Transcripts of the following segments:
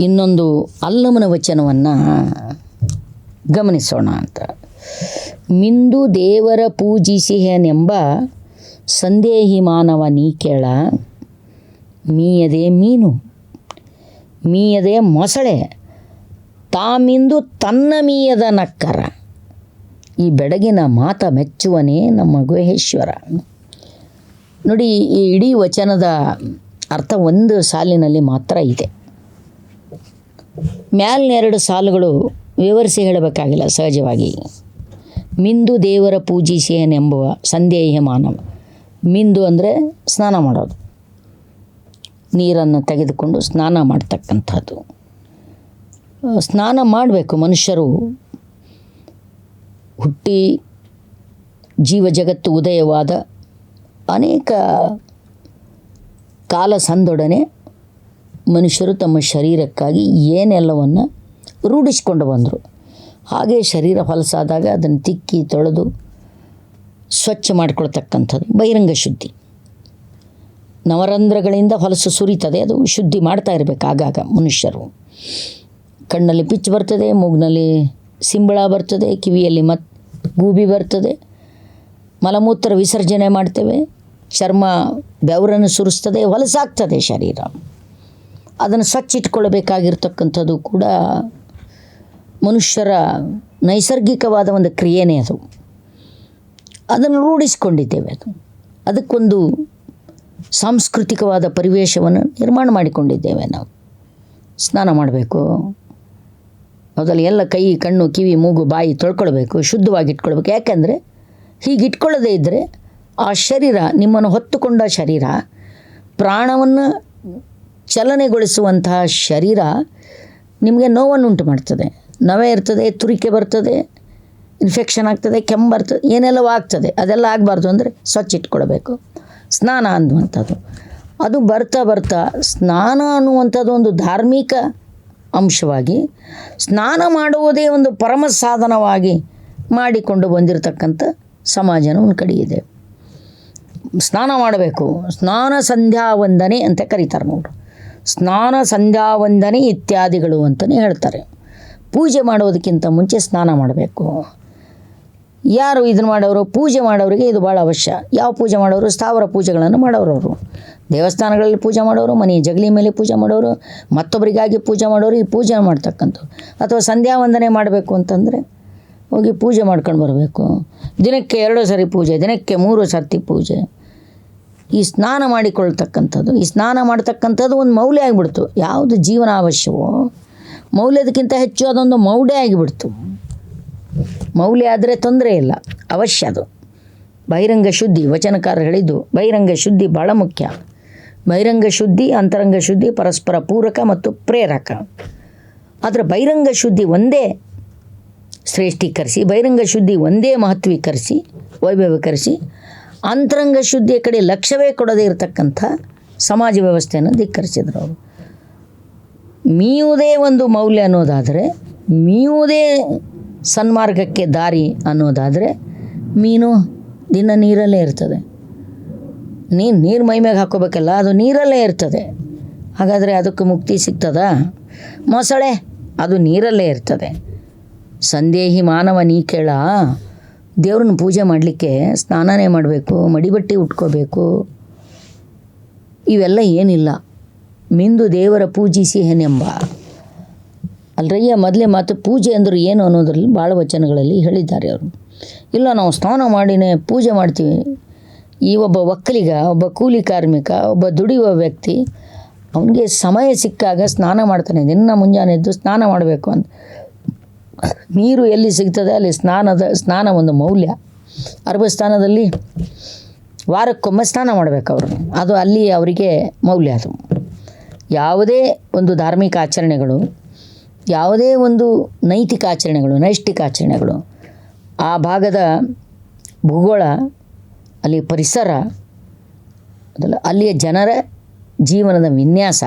ಇನ್ನೊಂದು ಅಲ್ಲಮನ ವಚನವನ್ನು ಗಮನಿಸೋಣ ಅಂತ. ಮಿಂದು ದೇವರ ಪೂಜಿಸಿಹನೆಂಬ ಸಂದೇಹಿ ಮಾನವ ನೀ ಕೇಳ, ಮೀಯದೆ ಮೀನು, ಮೀಯದೆ ಮೊಸಳೆ, ತಾಮಿಂದು ತನ್ನ ಮೀಯದ ನಕ್ಕರ. ಈ ಬೆಡಗಿನ ಮಾತ ಮೆಚ್ಚುವನೇ ನಮ್ಮ ಗುಹೇಶ್ವರ ನೋಡಿ, ಈ ಇಡೀ ವಚನದ ಅರ್ಥ ಒಂದು ಸಾಲಿನಲ್ಲಿ ಮಾತ್ರ ಇದೆ. ಮ್ಯಾಲಿನ ಎರಡು ಸಾಲುಗಳು ವಿವರಿಸಿ ಹೇಳಬೇಕಾಗಿಲ್ಲ, ಸಹಜವಾಗಿ. ಮಿಂದು ದೇವರ ಪೂಜಿಸೇನೆಂಬುವ ಸಂದೇಹ ಮಾನವ. ಮಿಂದು ಅಂದರೆ ಸ್ನಾನ ಮಾಡೋದು. ನೀರನ್ನು ತೆಗೆದುಕೊಂಡು ಸ್ನಾನ ಮಾಡ್ತಕ್ಕಂಥದ್ದು. ಸ್ನಾನ ಮಾಡಬೇಕು ಮನುಷ್ಯರು. ಹುಟ್ಟಿ ಜೀವ ಜಗತ್ತು ಉದಯವಾದ ಅನೇಕ ಕಾಲ ಸಂದೊಡನೆ ಮನುಷ್ಯರು ತಮ್ಮ ಶರೀರಕ್ಕಾಗಿ ಏನೆಲ್ಲವನ್ನು ರೂಢಿಸ್ಕೊಂಡು ಬಂದರು. ಹಾಗೆ ಶರೀರ ಹೊಲಸಾದಾಗ ಅದನ್ನು ತಿಕ್ಕಿ ತೊಳೆದು ಸ್ವಚ್ಛ ಮಾಡಿಕೊಳ್ತಕ್ಕಂಥದ್ದು ಬಹಿರಂಗ ಶುದ್ಧಿ. ನವರಂಧ್ರಗಳಿಂದ ಹೊಲಸು ಸುರಿತದೆ, ಅದು ಶುದ್ಧಿ ಮಾಡ್ತಾ ಇರಬೇಕು ಆಗಾಗ ಮನುಷ್ಯರು. ಕಣ್ಣಲ್ಲಿ ಪಿಚ್ಚು ಬರ್ತದೆ, ಮೂಗಿನಲ್ಲಿ ಸಿಂಬಳ ಬರ್ತದೆ, ಕಿವಿಯಲ್ಲಿ ಮತ್ ಗೂಬಿ ಬರ್ತದೆ. ಮಲಮೂತ್ರ ವಿಸರ್ಜನೆ ಮಾಡ್ತೇವೆ, ಚರ್ಮ ಬೆವರನ್ನು ಸುರಿಸ್ತದೆ, ಹೊಲಸಾಗ್ತದೆ ಶರೀರ. ಅದನ್ನು ಸ್ವಚ್ಛ ಇಟ್ಕೊಳ್ಬೇಕಾಗಿರ್ತಕ್ಕಂಥದ್ದು ಕೂಡ ಮನುಷ್ಯರ ನೈಸರ್ಗಿಕವಾದ ಒಂದು ಕ್ರಿಯೆನೇ ಅದು. ಅದನ್ನು ರೂಢಿಸಿಕೊಂಡಿದ್ದೇವೆ ಅದು. ಅದಕ್ಕೊಂದು ಸಾಂಸ್ಕೃತಿಕವಾದ ಪರಿವೇಶವನ್ನು ನಿರ್ಮಾಣ ಮಾಡಿಕೊಂಡಿದ್ದೇವೆ ನಾವು. ಸ್ನಾನ ಮಾಡಬೇಕು. ಮೊದಲು ಎಲ್ಲ ಕೈ, ಕಣ್ಣು, ಕಿವಿ, ಮೂಗು, ಬಾಯಿ ತೊಳ್ಕೊಳ್ಬೇಕು ಶುದ್ಧವಾಗಿ ಇಟ್ಕೊಳ್ಬೇಕು ಯಾಕೆಂದರೆ ಹೀಗೆ ಇಟ್ಕೊಳ್ಳದೇ ಇದ್ದರೆ ಆ ಶರೀರ ನಿಮ್ಮನ್ನು ಹೊತ್ತುಕೊಂಡ ಶರೀರ ಪ್ರಾಣವನ್ನು ಚಲನೆಗೊಳಿಸುವಂತಹ ಶರೀರ ನಿಮಗೆ ನೋವನ್ನು ಉಂಟು ಮಾಡ್ತದೆ. ನವೆ ಇರ್ತದೆ, ತುರಿಕೆ ಬರ್ತದೆ ಇನ್ಫೆಕ್ಷನ್ ಆಗ್ತದೆ, ಕೆಮ್ಮು ಬರ್ತದೆ, ಏನೆಲ್ಲವೂ ಆಗ್ತದೆ. ಅದೆಲ್ಲ ಆಗಬಾರ್ದು ಅಂದರೆ ಸ್ವಚ್ಛ ಇಟ್ಕೊಳ್ಬೇಕು. ಸ್ನಾನ ಅನ್ನುವಂಥದ್ದು. ಅದು ಬರ್ತಾ ಬರ್ತಾ ಸ್ನಾನ ಅನ್ನುವಂಥದ್ದು ಒಂದು ಧಾರ್ಮಿಕ ಅಂಶವಾಗಿ ಸ್ನಾನ ಮಾಡುವುದೇ ಒಂದು ಪರಮ ಸಾಧನವಾಗಿ ಮಾಡಿಕೊಂಡು ಬಂದಿರತಕ್ಕಂಥ ಸಮಾಜನ ಒಂದು ಕಡೆ ಇದೆ. ಸ್ನಾನ ಮಾಡಬೇಕು. ಸ್ನಾನ ಸಂಧ್ಯಾ ವಂದನೆ ಅಂತ ಕರೀತಾರೆ ನೋಡು ಸ್ನಾನ, ಸಂಧ್ಯಾವಂದನೆ ಇತ್ಯಾದಿಗಳು ಅಂತಲೇ ಹೇಳ್ತಾರೆ. ಪೂಜೆ ಮಾಡೋದಕ್ಕಿಂತ ಮುಂಚೆ ಸ್ನಾನ ಮಾಡಬೇಕು. ಯಾರು ಇದನ್ನು ಮಾಡೋರು? ಪೂಜೆ ಮಾಡೋರಿಗೆ ಇದು ಭಾಳ ಅವಶ್ಯ. ಯಾವ ಪೂಜೆ ಮಾಡೋರು? ಸ್ಥಾವರ ಪೂಜೆಗಳನ್ನು ಮಾಡೋರು ಅವರು. ದೇವಸ್ಥಾನಗಳಲ್ಲಿ ಪೂಜೆ ಮಾಡೋರು ಮನೆ ಜಗಲಿ ಮೇಲೆ ಪೂಜೆ ಮಾಡೋರು, ಮತ್ತೊಬ್ಬರಿಗಾಗಿ ಪೂಜೆ ಮಾಡೋರು, ಈ ಪೂಜೆ ಮಾಡ್ತಕ್ಕಂಥ ಅಥವಾ ಸಂಧ್ಯಾ ವಂದನೆ ಮಾಡಬೇಕು ಅಂತಂದರೆ ಹೋಗಿ ಪೂಜೆ ಮಾಡ್ಕೊಂಡು ಬರಬೇಕು. ದಿನಕ್ಕೆ ಎರಡು ಸರಿ ಪೂಜೆ, ದಿನಕ್ಕೆ ಮೂರು ಸರ್ತಿ ಪೂಜೆ. ಈ ಸ್ನಾನ ಮಾಡಿಕೊಳ್ತಕ್ಕಂಥದ್ದು, ಈ ಸ್ನಾನ ಮಾಡ್ತಕ್ಕಂಥದ್ದು ಒಂದು ಮೌಲ್ಯ ಆಗಿಬಿಡ್ತು. ಯಾವುದು ಜೀವನ ಅವಶ್ಯವೋ ಮೌಲ್ಯದಕ್ಕಿಂತ ಹೆಚ್ಚು ಅದೊಂದು ಮೌಢ್ಯ ಆಗಿಬಿಡ್ತು. ಮೌಲ್ಯ ಆದರೆ ತೊಂದರೆ ಇಲ್ಲ, ಅವಶ್ಯ ಅದು. ಬಹಿರಂಗ ಶುದ್ಧಿ ವಚನಕಾರ ಹೇಳಿದ್ದು, ಬಹಿರಂಗ ಶುದ್ಧಿ ಭಾಳ ಮುಖ್ಯ. ಬಹಿರಂಗ ಶುದ್ಧಿ, ಅಂತರಂಗ ಶುದ್ಧಿ, ಪರಸ್ಪರ ಪೂರಕ ಮತ್ತು ಪ್ರೇರಕ. ಆದರೆ ಬಹಿರಂಗ ಶುದ್ಧಿ ಒಂದೇ ಶ್ರೇಷ್ಠೀಕರಿಸಿ, ಬಹಿರಂಗ ಶುದ್ಧಿ ಒಂದೇ ಮಹತ್ವೀಕರಿಸಿ, ವೈಭವೀಕರಿಸಿ ಅಂತರಂಗ ಶುದ್ಧಿಯ ಕಡೆ ಲಕ್ಷ್ಯವೇ ಕೊಡದೇ ಇರತಕ್ಕಂಥ ಸಮಾಜ ವ್ಯವಸ್ಥೆಯನ್ನು ಧಿಕ್ಕರಿಸಿದ್ರು ಅವರು. ಮೀಯುವುದೇ ಒಂದು ಮೌಲ್ಯ ಅನ್ನೋದಾದರೆ ಮೀಯುವುದೇ ಸನ್ಮಾರ್ಗಕ್ಕೆ ದಾರಿ ಅನ್ನೋದಾದರೆ, ಮೀನು ದಿನ ನೀರಲ್ಲೇ ಇರ್ತದೆ. ನೀನು ನೀರು ಮೈ ಮೇಲೆ ಹಾಕೋಬೇಕಲ್ಲ, ಅದು ನೀರಲ್ಲೇ ಇರ್ತದೆ. ಹಾಗಾದರೆ ಅದಕ್ಕೆ ಮುಕ್ತಿ ಸಿಗ್ತದಾ? ಮೊಸಳೆ, ಅದು ನೀರಲ್ಲೇ ಇರ್ತದೆ. ಸಂದೇಹಿ ಮಾನವ ನೀ ಕೇಳ. ದೇವ್ರನ್ನ ಪೂಜೆ ಮಾಡಲಿಕ್ಕೆ ಸ್ನಾನನೇ ಮಾಡಬೇಕು, ಮಡಿಬಟ್ಟೆ ಉಟ್ಕೋಬೇಕು. ಇವೆಲ್ಲ ಏನಿಲ್ಲ. ಮಿಂದು ದೇವರ ಪೂಜಿಸಿ ಹೆನೆಂಬ ಅಲ್ರಯ್ಯ ಮೊದಲೇ ಮಾತು ಪೂಜೆ ಅಂದರು ಏನು ಅನ್ನೋದ್ರಲ್ಲಿ ಭಾಳ ವಚನಗಳಲ್ಲಿ ಹೇಳಿದ್ದಾರೆ ಅವರು. ಇಲ್ಲ, ನಾವು ಸ್ನಾನ ಮಾಡಿನೇ ಪೂಜೆ ಮಾಡ್ತೀವಿ. ಈ ಒಬ್ಬ ಒಕ್ಕಲಿಗ, ಒಬ್ಬ ಕೂಲಿ ಕಾರ್ಮಿಕ, ಒಬ್ಬ ದುಡಿಯುವ ವ್ಯಕ್ತಿ, ಅವನಿಗೆ ಸಮಯ ಸಿಕ್ಕಾಗ ಸ್ನಾನ ಮಾಡ್ತಾನೆ. ದಿನ ಮುಂಜಾನೆ ಎದ್ದು ಸ್ನಾನ ಮಾಡಬೇಕು ಅಂತ. ನೀರು ಎಲ್ಲಿ ಸಿಗ್ತದೆ ಅಲ್ಲಿ ಸ್ನಾನದ, ಸ್ನಾನ ಒಂದು ಮೌಲ್ಯ. ಅರ್ಬಸ್ಥಾನದಲ್ಲಿ ವಾರಕ್ಕೊಮ್ಮೆ ಸ್ನಾನ ಮಾಡಬೇಕು ಅವರು. ಅದು ಅಲ್ಲಿ ಅವರಿಗೆ ಮೌಲ್ಯ ಅದು. ಯಾವುದೇ ಒಂದು ಧಾರ್ಮಿಕ ಆಚರಣೆಗಳು, ಯಾವುದೇ ಒಂದು ನೈತಿಕ ಆಚರಣೆಗಳು, ನೈಷ್ಠಿಕ ಆಚರಣೆಗಳು, ಆ ಭಾಗದ ಭೂಗೋಳ, ಅಲ್ಲಿ ಪರಿಸರ, ಅದಲ್ಲ, ಅಲ್ಲಿಯ ಜನರ ಜೀವನದ ವಿನ್ಯಾಸ,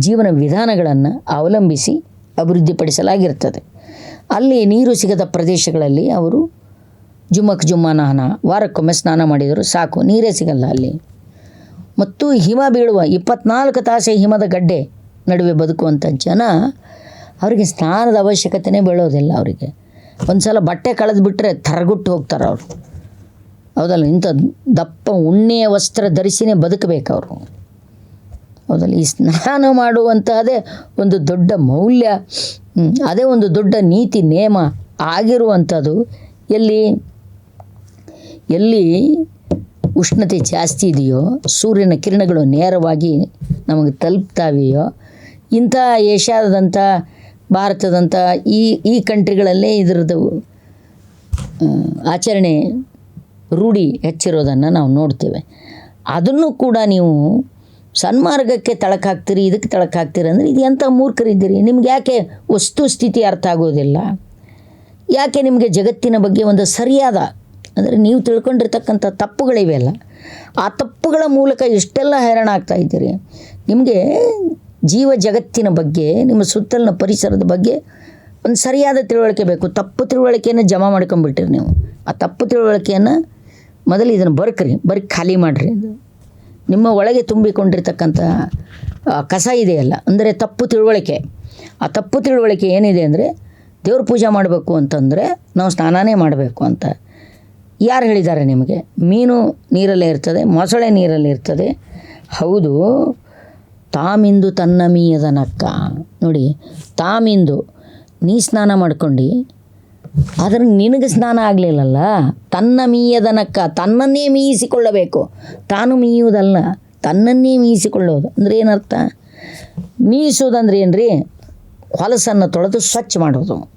ಜೀವನ ವಿಧಾನಗಳನ್ನು ಅವಲಂಬಿಸಿ ಅಭಿವೃದ್ಧಿಪಡಿಸಲಾಗಿರ್ತದೆ. ಅಲ್ಲಿ ನೀರು ಸಿಗದ ಪ್ರದೇಶಗಳಲ್ಲಿ ಅವರು ಜುಮ್ಮಕ್ ಜುಮ್ಮಾನಹನ ವಾರಕ್ಕೊಮ್ಮೆ ಸ್ನಾನ ಮಾಡಿದರು, ಸಾಕು, ನೀರೇ ಸಿಗಲ್ಲ ಅಲ್ಲಿ. ಮತ್ತು ಹಿಮ ಬೀಳುವ ಇಪ್ಪತ್ನಾಲ್ಕು ತಾಸೆ ಹಿಮದ ಗಡ್ಡೆ ನಡುವೆ ಬದುಕುವಂಥ ಜನ ಅವರಿಗೆ ಸ್ನಾನದ ಅವಶ್ಯಕತೆನೇ ಬೀಳೋದಿಲ್ಲ ಅವರಿಗೆ. ಒಂದು ಸಲ ಬಟ್ಟೆ ಕಳೆದು ಬಿಟ್ಟರೆ ತರಗುಟ್ಟು ಹೋಗ್ತಾರೆ ಅವರು. ಹೌದಲ್ಲ, ಇಂಥ ದಪ್ಪ ಉಣ್ಣೆಯ ವಸ್ತ್ರ ಧರಿಸಿನೇ ಬದುಕಬೇಕು ಅವರು. ಹೌದಲ್ಲ, ಈ ಸ್ನಾನ ಮಾಡುವಂತಹದೇ ಒಂದು ದೊಡ್ಡ ಮೌಲ್ಯ ಅದೇ ಒಂದು ದೊಡ್ಡ ನೀತಿ ನಿಯಮ ಆಗಿರುವಂಥದ್ದು. ಎಲ್ಲಿ? ಎಲ್ಲಿ ಉಷ್ಣತೆ ಜಾಸ್ತಿ ಇದೆಯೋ, ಸೂರ್ಯನ ಕಿರಣಗಳು ನೇರವಾಗಿ ನಮಗೆ ತಲುಪ್ತಾವೆಯೋ, ಇಂಥ ಏಷ್ಯಾದಂಥ ಭಾರತದಂಥ ಈ ಈ ಕಂಟ್ರಿಗಳಲ್ಲೇ ಇದರದ್ದು ಆಚರಣೆ ರೂಢಿ ಹೆಚ್ಚಿರೋದನ್ನು ನಾವು ನೋಡ್ತೇವೆ. ಅದನ್ನು ಕೂಡ ನೀವು ಸನ್ಮಾರ್ಗಕ್ಕೆ ತಳಕಾಗ್ತೀರಿ, ಇದಕ್ಕೆ ತಳಕಾಗ್ತೀರಿ ಅಂದರೆ ಇದು ಎಂಥ ಮೂರ್ಖರಿದ್ದೀರಿ? ನಿಮ್ಗೆ ಯಾಕೆ ವಸ್ತು ಸ್ಥಿತಿ ಅರ್ಥ ಆಗೋದಿಲ್ಲ? ಯಾಕೆ ನಿಮಗೆ ಜಗತ್ತಿನ ಬಗ್ಗೆ ಒಂದು ಸರಿಯಾದ, ಅಂದರೆ ನೀವು ತಿಳ್ಕೊಂಡಿರ್ತಕ್ಕಂಥ ತಪ್ಪುಗಳಿವೆಯಲ್ಲ ಆ ತಪ್ಪುಗಳ ಮೂಲಕ ಇಷ್ಟೆಲ್ಲ ಹೈರಾಣ ಆಗ್ತಾ ಇದ್ದೀರಿ. ನಿಮಗೆ ಜೀವ ಜಗತ್ತಿನ ಬಗ್ಗೆ, ನಿಮ್ಮ ಸುತ್ತಲಿನ ಪರಿಸರದ ಬಗ್ಗೆ ಒಂದು ಸರಿಯಾದ ತಿಳುವಳಿಕೆ ಬೇಕು. ತಪ್ಪು ತಿಳುವಳಿಕೆಯನ್ನು ಜಮಾ ಮಾಡ್ಕೊಂಬಿಟ್ಟಿರಿ ನೀವು. ಆ ತಪ್ಪು ತಿಳುವಳಿಕೆಯನ್ನು ಮೊದಲು ಇದನ್ನು ಬರ್ಕ್ರಿ, ಬರ್ಕ್ ಖಾಲಿ ಮಾಡಿರಿ. ನಿಮ್ಮ ಒಳಗೆ ತುಂಬಿಕೊಂಡಿರ್ತಕ್ಕಂಥ ಕಸ ಇದೆಯಲ್ಲ, ಅಂದರೆ ತಪ್ಪು ತಿಳುವಳಿಕೆ. ಆ ತಪ್ಪು ತಿಳುವಳಿಕೆ ಏನಿದೆ ಅಂದರೆ, ದೇವ್ರ ಪೂಜೆ ಮಾಡಬೇಕು ಅಂತಂದರೆ ನಾವು ಸ್ನಾನನೇ ಮಾಡಬೇಕು ಅಂತ. ಯಾರು ಹೇಳಿದ್ದಾರೆ ನಿಮಗೆ? ಮೀನು ನೀರಲ್ಲೇ ಇರ್ತದೆ, ಮೊಸಳೆ ನೀರಲ್ಲಿ ಇರ್ತದೆ. ಹೌದು, ತಾಮಿಂದು ತನ್ನ ಮೀಯದ ನಕ್ಕ. ನೋಡಿ, ತಾಮಿಂದು, ನೀ ಸ್ನಾನ ಮಾಡ್ಕೊಂಡು ಆದರೆ ನಿನಗೆ ಸ್ನಾನ ಆಗಲಿಲ್ಲಲ್ಲ? ತನ್ನ ಮೀಯದನಕ್ಕ ತನ್ನನ್ನೇ ಮೀಯಿಸಿಕೊಳ್ಳಬೇಕು. ತಾನು ಮೀಯುವುದಲ್ಲ, ತನ್ನನ್ನೇ ಮೀಯಿಸಿಕೊಳ್ಳೋದು. ಅಂದರೆ ಏನರ್ಥ? ಮೀಯಿಸೋದಂದ್ರೆ ಏನು ರೀ ಹೊಲಸನ್ನು ತೊಳೆದು ಸ್ವಚ್ಛ ಮಾಡೋದು.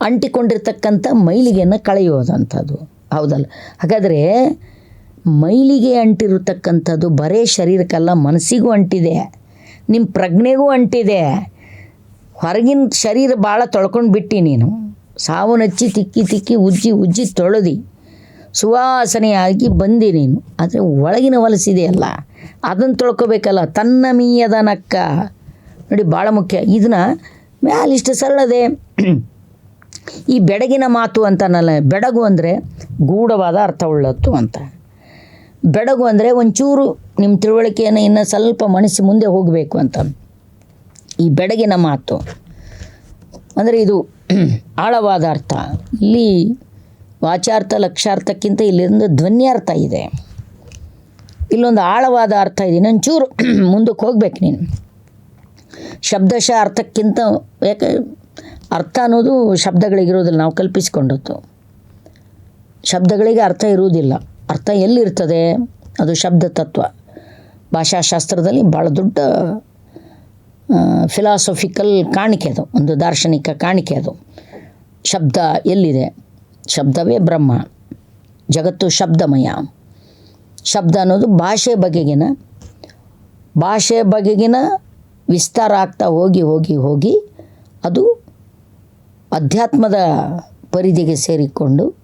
ಅಂಟಿಕೊಂಡಿರ್ತಕ್ಕಂಥ ಮೈಲಿಗೆಯನ್ನು ಕಳೆಯೋದಂಥದ್ದು. ಹೌದಲ್ಲ? ಹಾಗಾದರೆ ಮೈಲಿಗೆ ಅಂಟಿರತಕ್ಕಂಥದ್ದು ಬರೇ ಶರೀರಕ್ಕಲ್ಲ, ಮನಸ್ಸಿಗೂ ಅಂಟಿದೆ. ನಿಮ್ಮ ಪ್ರಜ್ಞೆಗೂ ಅಂಟಿದೆ. ಹೊರಗಿನ ಶರೀರ ಭಾಳ ತೊಳ್ಕೊಂಡು ಬಿಟ್ಟಿ ನೀನು. ಸಾವನ್ನಚ್ಚಿ ತಿಕ್ಕಿ ತಿಕ್ಕಿ, ಉಜ್ಜಿ ಉಜ್ಜಿ ತೊಳೆದಿ. ಸುವಾಸನೆಯಾಗಿ ಬಂದಿ ನೀನು. ಆದರೆ ಒಳಗಿನ ವಲಸಿದೆಯಲ್ಲ ಅದನ್ನು ತೊಳ್ಕೊಬೇಕಲ್ಲ, ತನ್ನ ಮೀಯದ ನಕ್ಕ. ನೋಡಿ ಭಾಳ ಮುಖ್ಯ. ಇದನ್ನ ಮ್ಯಾಲಿಷ್ಟು ಸರಳದೆ ಈ ಬೆಡಗಿನ ಮಾತು ಅಂತನಲ್ಲ, ಬೆಡಗು ಅಂದರೆ ಗೂಢವಾದ ಅರ್ಥವುಳ್ಳತ್ತು ಅಂತ. ಬೆಡಗು ಅಂದರೆ ಒಂಚೂರು ನಿಮ್ಮ ತಿಳುವಳಿಕೆಯನ್ನು ಇನ್ನು ಸ್ವಲ್ಪ ಮನಸ್ಸು ಮುಂದೆ ಹೋಗಬೇಕು ಅಂತ. ಈ ಬೆಡಗಿನ ಮಾತು. ಅಂದರೆ ಇದು ಆಳವಾದ ಅರ್ಥ. ಇಲ್ಲಿ ವಾಚಾರ್ಥ, ಲಕ್ಷಾರ್ಥಕ್ಕಿಂತ ಇಲ್ಲಿಂದ ಧ್ವನ್ಯಾರ್ಥ ಇದೆ. ಇಲ್ಲೊಂದು ಆಳವಾದ ಅರ್ಥ ಇದೆ. ಒಂಚೂರು ಮುಂದಕ್ಕೆ ಹೋಗ್ಬೇಕು ನೀನು. ಶಬ್ದಶಃ ಅರ್ಥಕ್ಕಿಂತ ಯಾಕೆ ಅರ್ಥ ಅನ್ನೋದು ಶಬ್ದಗಳಿಗಿರೋದಿಲ್ಲ ನಾವು ಕಲ್ಪಿಸಿಕೊಂಡದ್ದು. ಶಬ್ದಗಳಿಗೆ ಅರ್ಥ ಇರುವುದಿಲ್ಲ. ಅರ್ಥ ಎಲ್ಲಿರ್ತದೆ? ಅದು ಶಬ್ದ ತತ್ವ ಭಾಷಾಶಾಸ್ತ್ರದಲ್ಲಿ ಭಾಳ ದೊಡ್ಡ ಫಿಲಾಸಫಿಕಲ್ ಕಾಣಿಕೆ ಅದು, ಒಂದು ದಾರ್ಶನಿಕ ಕಾಣಿಕೆ ಅದು. ಶಬ್ದ ಎಲ್ಲಿದೆ? ಶಬ್ದವೇ ಬ್ರಹ್ಮ, ಜಗತ್ತು ಶಬ್ದಮಯ. ಶಬ್ದ ಅನ್ನೋದು ಭಾಷೆ ಬಗೆಗಿನ ಭಾಷೆ ಬಗೆಗಿನ ವಿಸ್ತಾರ ಆಗ್ತಾ ಹೋಗಿ ಹೋಗಿ ಹೋಗಿ ಅದು ಅಧ್ಯಾತ್ಮದ ಪರಿಧಿಗೆ ಸೇರಿಕೊಂಡು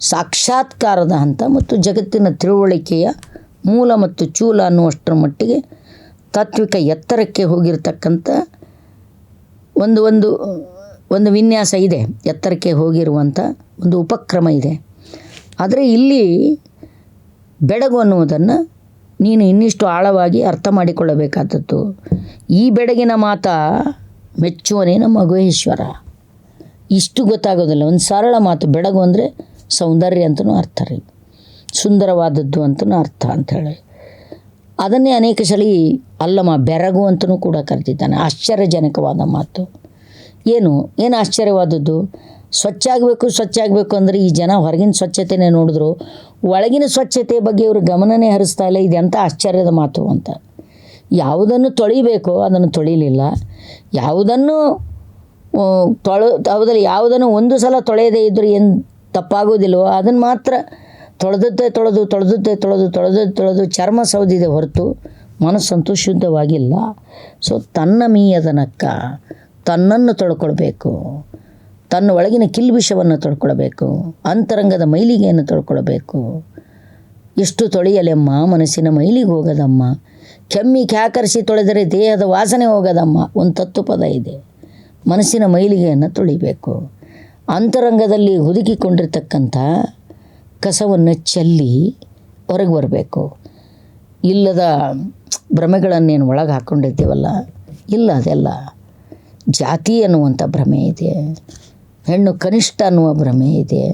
ಸಾಕ್ಷಾತ್ಕಾರದ ಹಂತ ಮತ್ತು ಜಗತ್ತಿನ ತಿಳುವಳಿಕೆಯ ಮೂಲ ಮತ್ತು ಚೂಲ ಅನ್ನುವಷ್ಟರ ಮಟ್ಟಿಗೆ ತಾತ್ವಿಕ ಎತ್ತರಕ್ಕೆ ಹೋಗಿರ್ತಕ್ಕಂಥ ಒಂದು ಒಂದು ಒಂದು ವಿನ್ಯಾಸ ಇದೆ. ಎತ್ತರಕ್ಕೆ ಹೋಗಿರುವಂಥ ಒಂದು ಉಪಕ್ರಮ ಇದೆ. ಆದರೆ ಇಲ್ಲಿ ಬೆಡಗು ಅನ್ನುವುದನ್ನು ನೀನು ಇನ್ನಿಷ್ಟು ಆಳವಾಗಿ ಅರ್ಥ ಮಾಡಿಕೊಳ್ಳಬೇಕಾದದ್ದು. ಈ ಬೆಡಗಿನ ಮಾತ ಮೆಚ್ಚುವನೇ ನಮ್ಮ ಮಗುವೇಶ್ವರ ಇಷ್ಟು ಗೊತ್ತಾಗೋದಿಲ್ಲ. ಒಂದು ಸರಳ ಮಾತು, ಬೆಡಗು ಅಂದರೆ ಸೌಂದರ್ಯ ಅಂತಲೂ ಅರ್ಥ ರೀ. ಸುಂದರವಾದದ್ದು ಅಂತಲೂ ಅರ್ಥ ಅಂಥೇಳಿ. ಅದನ್ನೇ ಅನೇಕ ಸಲ ಅಲ್ಲಮ್ಮ ಬೆರಗು ಅಂತಲೂ ಕೂಡ ಕರೆದಿದ್ದಾನೆ. ಆಶ್ಚರ್ಯಜನಕವಾದ ಮಾತು. ಏನು? ಏನು ಆಶ್ಚರ್ಯವಾದದ್ದು? ಸ್ವಚ್ಛ ಆಗಬೇಕು ಸ್ವಚ್ಛ ಆಗಬೇಕು ಅಂದರೆ ಈ ಜನ ಹೊರಗಿನ ಸ್ವಚ್ಛತೆನೇ ನೋಡಿದ್ರು. ಒಳಗಿನ ಸ್ವಚ್ಛತೆ ಬಗ್ಗೆ ಇವರು ಗಮನನೇ ಹರಿಸ್ತಾ ಇಲ್ಲ. ಇದೆಂಥ ಆಶ್ಚರ್ಯದ ಮಾತು ಅಂತ. ಯಾವುದನ್ನು ತೊಳಿಬೇಕೋ ಅದನ್ನು ತೊಳಿಲಿಲ್ಲ. ಯಾವುದನ್ನು ತೊಳೆ, ಹೌದಲ್ಲ, ಯಾವುದನ್ನು ಒಂದು ಸಲ ತೊಳೆಯದೇ ಇದ್ದರೂ ಏನು ತಪ್ಪಾಗೋದಿಲ್ವೋ ಅದನ್ನು ಮಾತ್ರ ತೊಳೆದದ್ದೇ ತೊಳೆದು ತೊಳೆದದ್ದೇ ತೊಳೆದು ತೊಳೆದದ್ದು ತೊಳೆದು ಚರ್ಮ ಸೌದಿದೆ ಹೊರತು ಮನಸ್ಸಂತೂ ಶುದ್ಧವಾಗಿಲ್ಲ. ಸೊ ತನ್ನ ಮೀಯದನಕ್ಕ ತನ್ನನ್ನು ತೊಳ್ಕೊಳ್ಬೇಕು. ತನ್ನ ಒಳಗಿನ ಕಿಲ್ಬಿಷವನ್ನು ತೊಳ್ಕೊಳ್ಬೇಕು. ಅಂತರಂಗದ ಮೈಲಿಗೆಯನ್ನು ತೊಳ್ಕೊಳ್ಬೇಕು. ಎಷ್ಟು ತೊಳೆಯಲೆಮ್ಮ ಮನಸ್ಸಿನ ಮೈಲಿಗೆ ಹೋಗದಮ್ಮ. ಕೆಮ್ಮಿ ಕ್ಯಾಕರಿಸಿ ತೊಳೆದರೆ ದೇಹದ ವಾಸನೆ ಹೋಗದಮ್ಮ. ಒಂದು ತತ್ತು ಪದ ಇದೆ. ಮನಸ್ಸಿನ ಮೈಲಿಗೆಯನ್ನು ತೊಳಿಬೇಕು. ಅಂತರಂಗದಲ್ಲಿ ಹುದುಕಿಕೊಂಡಿರ್ತಕ್ಕಂಥ ಕಸವನ್ನು ಚೆಲ್ಲಿ ಹೊರಗೆ ಬರಬೇಕು. ಇಲ್ಲದ ಭ್ರಮೆಗಳನ್ನೇನು ಒಳಗೆ ಹಾಕ್ಕೊಂಡಿದ್ದೀವಲ್ಲ ಇಲ್ಲ ಅದೆಲ್ಲ. ಜಾತಿ ಅನ್ನುವಂಥ ಭ್ರಮೆ ಇದೆ. ಹೆಣ್ಣು ಕನಿಷ್ಠ ಅನ್ನುವ ಭ್ರಮೆ ಇದೆ.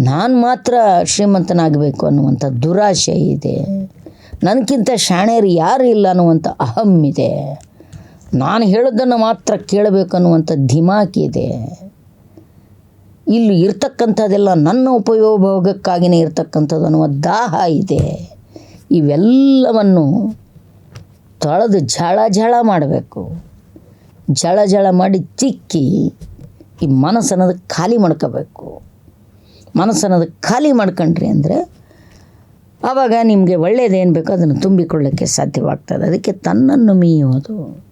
ನಾನು ಮಾತ್ರ ಶ್ರೀಮಂತನಾಗಬೇಕು ಅನ್ನುವಂಥ ದುರಾಶೆ ಇದೆ. ನನಗಿಂತ ಶಾಣೆಯರು ಯಾರು ಇಲ್ಲ ಅನ್ನುವಂಥ ಅಹಂ ಇದೆ. ನಾನು ಹೇಳೋದನ್ನು ಮಾತ್ರ ಕೇಳಬೇಕು ಅನ್ನುವಂಥ ಧಿಮಾಕಿದೆ ಇದೆ. ಇಲ್ಲಿ ಇರ್ತಕ್ಕಂಥದ್ದೆಲ್ಲ ನನ್ನ ಉಪಯೋಗಕ್ಕಾಗಿಯೇ ಇರ್ತಕ್ಕಂಥದ್ದು ಅನ್ನುವ ದಾಹ ಇದೆ. ಇವೆಲ್ಲವನ್ನು ತೊಳೆದು ಝಳ ಝಳ ಮಾಡಬೇಕು. ಝಳ ಜಳ ಮಾಡಿ ತಿಕ್ಕಿ ಈ ಮನಸ್ಸನ್ನೋದು ಖಾಲಿ ಮಾಡ್ಕೋಬೇಕು. ಮನಸ್ಸನ್ನೋದು ಖಾಲಿ ಮಾಡ್ಕೊಂಡ್ರಿ ಅಂದರೆ ಆವಾಗ ನಿಮಗೆ ಒಳ್ಳೆಯದೇನು ಬೇಕೋ ಅದನ್ನು ತುಂಬಿಕೊಳ್ಳೋಕ್ಕೆ ಸಾಧ್ಯವಾಗ್ತದೆ. ಅದಕ್ಕೆ ತನ್ನನ್ನು ಮೀಯೋದು.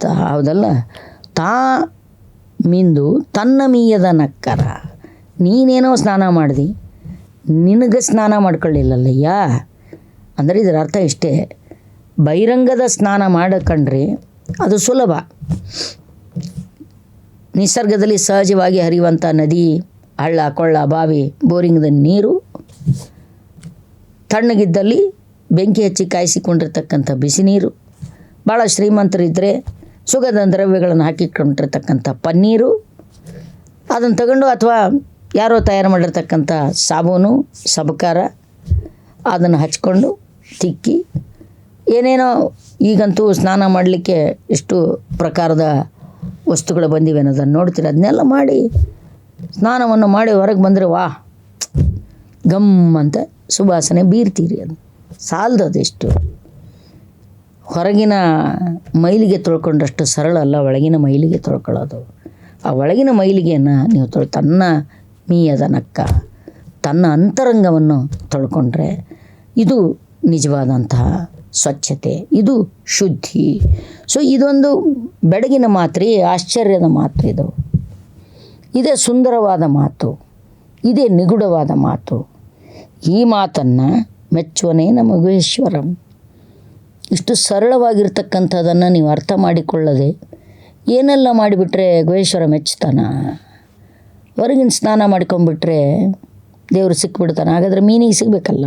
ತ- ಹೌದಲ್ಲ? ತಾ ಮಿಂದು ತನ್ನ ಮೀಯದ ನಕ್ಕರ. ನೀನೇನೋ ಸ್ನಾನ ಮಾಡ್ದಿ? ನಿನಗೆ ಸ್ನಾನ ಮಾಡ್ಕೊಳ್ಳಿಲ್ಲಲ್ಲಯ್ಯ? ಅಂದರೆ ಇದರ ಅರ್ಥ ಇಷ್ಟೇ. ಬಹಿರಂಗದ ಸ್ನಾನ ಮಾಡಕಂಡ್ರೆ ಅದು ಸುಲಭ. ನಿಸರ್ಗದಲ್ಲಿ ಸಹಜವಾಗಿ ಹರಿಯುವಂಥ ನದಿ, ಹಳ್ಳ, ಕೊಳ್ಳ, ಬಾವಿ, ಬೋರಿಂಗ್ದ ನೀರು, ತಣ್ಣಗಿದ್ದಲ್ಲಿ ಬೆಂಕಿ ಹಚ್ಚಿ ಕಾಯಿಸಿಕೊಂಡಿರ್ತಕ್ಕಂಥ ಬಿಸಿ ನೀರು. ಭಾಳ ಶ್ರೀಮಂತರಿದ್ದರೆ ಸುಗಂಧ ದ್ರವ್ಯಗಳನ್ನು ಹಾಕಿಕೊಂಡಿರ್ತಕ್ಕಂಥ ಪನ್ನೀರು, ಅದನ್ನು ತಗೊಂಡು ಅಥವಾ ಯಾರೋ ತಯಾರು ಮಾಡಿರ್ತಕ್ಕಂಥ ಸಾಬೂನು, ಸಬಕಾರ, ಅದನ್ನು ಹಚ್ಕೊಂಡು ತಿಕ್ಕಿ, ಏನೇನೋ ಈಗಂತೂ ಸ್ನಾನ ಮಾಡಲಿಕ್ಕೆ ಎಷ್ಟು ಪ್ರಕಾರದ ವಸ್ತುಗಳು ಬಂದಿವೆ ಅನ್ನೋದನ್ನು ನೋಡ್ತೀರಿ. ಅದನ್ನೆಲ್ಲ ಮಾಡಿ, ಸ್ನಾನವನ್ನು ಮಾಡಿ ಹೊರಗೆ ಬಂದರೆ ವಾ ಗಮ್ ಅಂತ ಸುವಾಸನೆ ಬೀರ್ತೀರಿ ಅದು. ಸಾಲದು ಅದೆಷ್ಟು? ಹೊರಗಿನ ಮೈಲಿಗೆ ತೊಳ್ಕೊಂಡಷ್ಟು ಸರಳ ಅಲ್ಲ, ಒಳಗಿನ ಮೈಲಿಗೆ ತೊಳ್ಕೊಳ್ಳೋದು. ಆ ಒಳಗಿನ ಮೈಲಿಗೆಯನ್ನು ನೀವು ತೊಳ್, ತನ್ನ ಮೀಯದ ನಕ್ಕ, ತನ್ನ ಅಂತರಂಗವನ್ನು ತೊಳ್ಕೊಂಡ್ರೆ ಇದು ನಿಜವಾದಂತಹ ಸ್ವಚ್ಛತೆ, ಇದು ಶುದ್ಧಿ. ಸೊ ಇದೊಂದು ಬೆಡಗಿನ ಮಾತ್ರೆ, ಆಶ್ಚರ್ಯದ ಮಾತು ಇದು. ಇದೇ ಸುಂದರವಾದ ಮಾತು, ಇದೇ ನಿಗೂಢವಾದ ಮಾತು. ಈ ಮಾತನ್ನು ಮೆಚ್ಚುವನೇ ನಮ್ಮ ಗುಹೇಶ್ವರಂ. ಇಷ್ಟು ಸರಳವಾಗಿರ್ತಕ್ಕಂಥದ್ದನ್ನು ನೀವು ಅರ್ಥ ಮಾಡಿಕೊಳ್ಳದೆ ಏನೆಲ್ಲ ಮಾಡಿಬಿಟ್ರೆ ಗುಹೇಶ್ವರ ಮೆಚ್ತಾನ ಹೊರಗಿನ ಸ್ನಾನ ಮಾಡ್ಕೊಂಬಿಟ್ರೆ ದೇವರು ಸಿಕ್ಬಿಡ್ತಾನೆ? ಹಾಗಾದರೆ ಮೀನಿಗೆ ಸಿಗಬೇಕಲ್ಲ?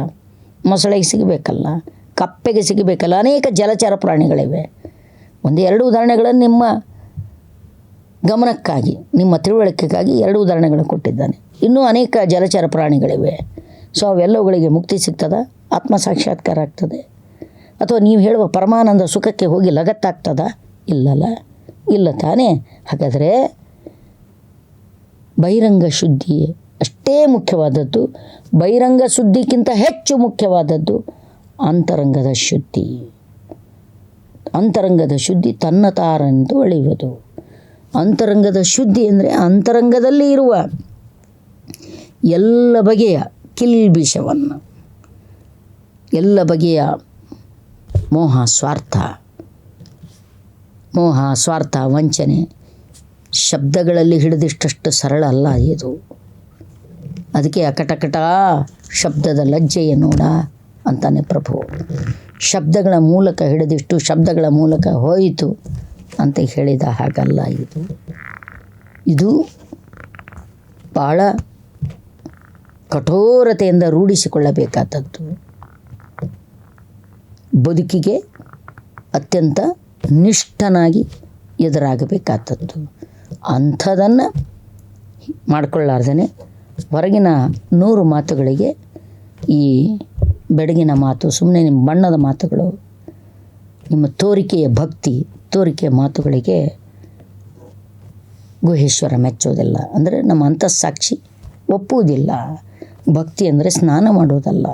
ಮೊಸಳೆಗೆ ಸಿಗಬೇಕಲ್ಲ? ಕಪ್ಪೆಗೆ ಸಿಗಬೇಕಲ್ಲ? ಅನೇಕ ಜಲಚರ ಪ್ರಾಣಿಗಳಿವೆ. ಒಂದು ಎರಡು ಉದಾಹರಣೆಗಳನ್ನು ನಿಮ್ಮ ಗಮನಕ್ಕಾಗಿ, ನಿಮ್ಮ ತಿಳುವಳಿಕೆಗಾಗಿ ಎರಡು ಉದಾಹರಣೆಗಳನ್ನು ಕೊಟ್ಟಿದ್ದಾನೆ. ಇನ್ನೂ ಅನೇಕ ಜಲಚರ ಪ್ರಾಣಿಗಳಿವೆ. ಸೊ ಅವೆಲ್ಲವುಗಳಿಗೆ ಮುಕ್ತಿ ಸಿಗ್ತದ? ಆತ್ಮ ಸಾಕ್ಷಾತ್ಕಾರ ಆಗ್ತದೆ. ಅಥವಾ ನೀವು ಹೇಳುವ ಪರಮಾನಂದ ಸುಖಕ್ಕೆ ಹೋಗಿ ಲಗತ್ತಾಗ್ತದ? ಇಲ್ಲಲ್ಲ. ಇಲ್ಲ ತಾನೇ. ಹಾಗಾದರೆ ಬಹಿರಂಗ ಶುದ್ಧಿ ಅಷ್ಟೇ ಮುಖ್ಯವಾದದ್ದು. ಬಹಿರಂಗ ಶುದ್ಧಿಗಿಂತ ಹೆಚ್ಚು ಮುಖ್ಯವಾದದ್ದು ಅಂತರಂಗದ ಶುದ್ಧಿ. ಅಂತರಂಗದ ಶುದ್ಧಿ ತನ್ನ ತಾರೆಂದು ಅಳೆಯುವುದು. ಅಂತರಂಗದ ಶುದ್ಧಿ ಅಂದರೆ ಅಂತರಂಗದಲ್ಲಿ ಇರುವ ಎಲ್ಲ ಬಗೆಯ ಕಿಲ್ಬಿಷವನ್ನು. ಎಲ್ಲ ಬಗೆಯ ಮೋಹ, ಸ್ವಾರ್ಥ. ಮೋಹ, ಸ್ವಾರ್ಥ, ವಂಚನೆ ಶಬ್ದಗಳಲ್ಲಿ ಹಿಡಿದಿಷ್ಟಷ್ಟು ಸರಳ ಅಲ್ಲ ಇದು. ಅದಕ್ಕೆ ಅಕಟಕಟ ಶಬ್ದದ ಲಜ್ಜೆಯ ನೋಡ ಅಂತಾನೆ ಪ್ರಭು. ಶಬ್ದಗಳ ಮೂಲಕ ಹಿಡಿದಿಷ್ಟು ಶಬ್ದಗಳ ಮೂಲಕ ಹೋಯಿತು ಅಂತ ಹೇಳಿದ ಹಾಗಲ್ಲ ಇದು. ಇದು ಭಾಳ ಕಠೋರತೆಯಿಂದ ರೂಢಿಸಿಕೊಳ್ಳಬೇಕಾದದ್ದು. ಬದುಕಿಗೆ ಅತ್ಯಂತ ನಿಷ್ಠನಾಗಿ ಎದುರಾಗಬೇಕಾದದ್ದು. ಅಂಥದನ್ನು ಮಾಡಿಕೊಳ್ಳಾರ್ದೇ ಹೊರಗಿನ ನೂರು ಮಾತುಗಳಿಗೆ ಈ ಬೆಡಗಿನ ಮಾತು ಸುಮ್ಮನೆ ನಿಮ್ಮ ಬಣ್ಣದ ಮಾತುಗಳು, ನಿಮ್ಮ ತೋರಿಕೆಯ ಭಕ್ತಿ, ತೋರಿಕೆಯ ಮಾತುಗಳಿಗೆ ಗುಹೇಶ್ವರ ಮೆಚ್ಚೋದಿಲ್ಲ. ಅಂದರೆ ನಮ್ಮ ಅಂತಃಸಾಕ್ಷಿ ಒಪ್ಪುವುದಿಲ್ಲ. ಭಕ್ತಿ ಅಂದರೆ ಸ್ನಾನ ಮಾಡೋದಲ್ಲ,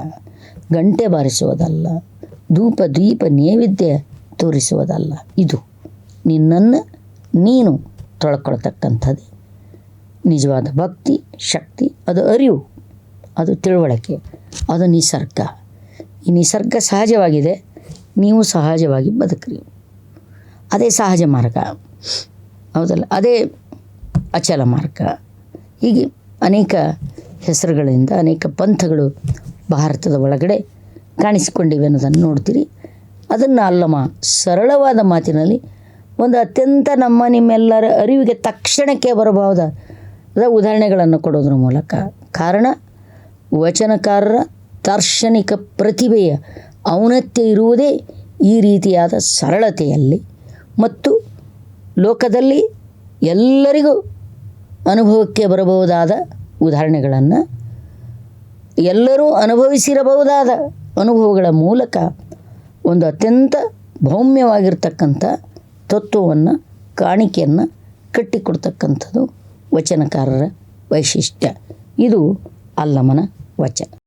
ಗಂಟೆ ಬಾರಿಸುವುದಲ್ಲ. ಧೂಪ ದೀಪ ನೈವೇದ್ಯ ತೋರಿಸುವುದಲ್ಲ. ಇದು ನಿನ್ನನ್ನು ನೀನು ತೊಳ್ಕೊಳ್ತಕ್ಕಂಥದ್ದು. ನಿಜವಾದ ಭಕ್ತಿ, ಶಕ್ತಿ, ಅದು ಅರಿವು, ಅದು ತಿಳುವಳಿಕೆ, ಅದು ನಿಸರ್ಗ. ಈ ನಿಸರ್ಗ ಸಹಜವಾಗಿದೆ, ನೀವು ಸಹಜವಾಗಿ ಬದುಕ್ರಿ. ಅದೇ ಸಹಜ ಮಾರ್ಗ. ಹೌದಲ್ಲ? ಅದೇ ಅಚಲ ಮಾರ್ಗ. ಹೀಗೆ ಅನೇಕ ಹೆಸರುಗಳಿಂದ ಅನೇಕ ಪಂಥಗಳು ಭಾರತದ ಒಳಗಡೆ ಕಾಣಿಸಿಕೊಂಡಿವೆ ಅನ್ನೋದನ್ನು ನೋಡ್ತೀರಿ. ಅದನ್ನು ಅಲ್ಲಮ್ಮ, ಸರಳವಾದ ಮಾತಿನಲ್ಲಿ ಒಂದು ಅತ್ಯಂತ ನಮ್ಮ ನಿಮ್ಮೆಲ್ಲರ ಅರಿವಿಗೆ ತಕ್ಷಣಕ್ಕೆ ಬರಬಹುದಾದ ಉದಾಹರಣೆಗಳನ್ನು ಕೊಡೋದ್ರ ಮೂಲಕ. ಕಾರಣ, ವಚನಕಾರರ ದಾರ್ಶನಿಕ ಪ್ರತಿಭೆಯ ಔನತ್ಯ ಇರುವುದೇ ಈ ರೀತಿಯಾದ ಸರಳತೆಯಲ್ಲಿ ಮತ್ತು ಲೋಕದಲ್ಲಿ ಎಲ್ಲರಿಗೂ ಅನುಭವಕ್ಕೆ ಬರಬಹುದಾದ ಉದಾಹರಣೆಗಳನ್ನು ಎಲ್ಲರೂ ಅನುಭವಿಸಿರಬಹುದಾದ ಅನುಭವಗಳ ಮೂಲಕ ಒಂದು ಅತ್ಯಂತ ಭೌಮ್ಯವಾಗಿರ್ತಕ್ಕಂಥ ತತ್ವವನ್ನು ಕಾಣಿಕೆಯನ್ನು ಕಟ್ಟಿಕೊಡ್ತಕ್ಕಂಥದ್ದು ವಚನಕಾರರ ವೈಶಿಷ್ಟ್ಯ. ಇದು ಅಲ್ಲಮನ ವಚನ.